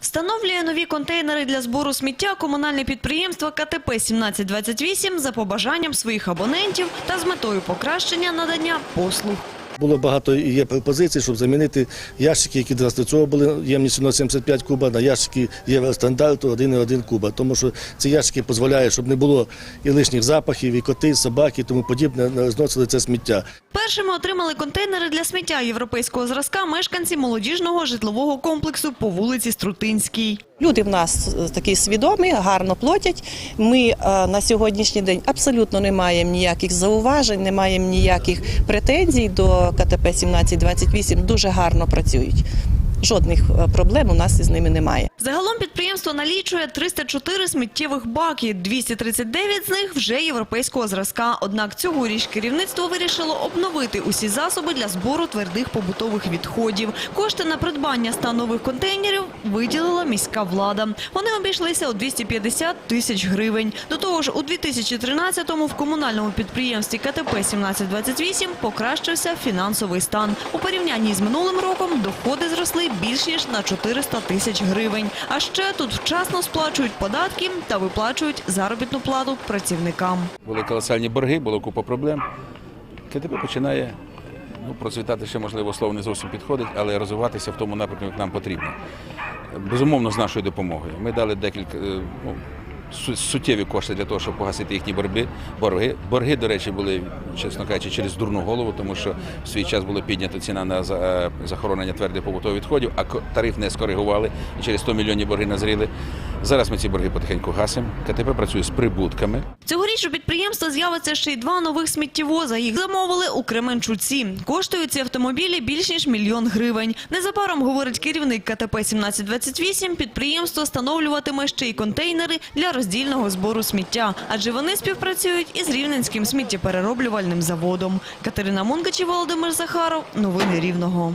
Встановлює нові контейнери для збору сміття комунальне підприємство КТП 1728 за побажанням своїх абонентів та з метою покращення надання послуг. Було багато є пропозицій, щоб замінити ящики, які до цього були ємністю 0,75 куба, на ящики євростандарту 1,1 куба. Тому що ці ящики дозволяють, щоб не було і лишніх запахів, і коти, і собаки, і тому подібне, не розносили це сміття. Першими отримали контейнери для сміття європейського зразка мешканці молодіжного житлового комплексу по вулиці Струтинській. Люди в нас е, такі свідомі, гарно платять. Ми е, на сьогоднішній день абсолютно не маємо ніяких зауважень, не маємо ніяких претензій до КТП 1728. Дуже гарно працюють. Жодних е, проблем у нас із ними немає. Загалом підприємство налічує 304 сміттєвих баки, 239 з них вже європейського зразка. Однак цьогоріч керівництво вирішило обновити усі засоби для збору твердих побутових відходів. Кошти на придбання 100 нових контейнерів виділила міська влада. Вони обійшлися у 250 тисяч гривень. До того ж, у 2013-му в комунальному підприємстві КТП 1728 покращився фінансовий стан. У порівнянні з минулим роком доходи зросли більш ніж на 400 тисяч гривень. А ще тут вчасно сплачують податки та виплачують заробітну плату працівникам. Були колосальні борги, було купа проблем. КТП починає ну, процвітати ще, можливо, слово не зовсім підходить, але розвиватися в тому напрямку, як нам потрібно. Безумовно, з нашою допомогою. Ми дали декілька е, ну, суттєві кошти для того, щоб погасити їхні борги. борги. Борги, до речі, були, чесно кажучи, через дурну голову, тому що в свій час була піднята ціна на е, захоронення твердих побутових відходів, а тариф не скоригували і через 100 мільйонів борги назріли. Зараз ми ці борги потихеньку гасимо. КТП працює з прибутками. Цьогоріч у підприємства з'явиться ще й два нових сміттєвоза. Їх замовили у Кременчуці. Коштують ці автомобілі більш ніж мільйон гривень. Незабаром, говорить керівник КТП 1728, підприємство встановлюватиме ще й контейнери для роздільного збору сміття, адже вони співпрацюють із Рівненським сміттєперероблювальним заводом. Катерина Мунгачі, Володимир Захаров. Новини Рівного.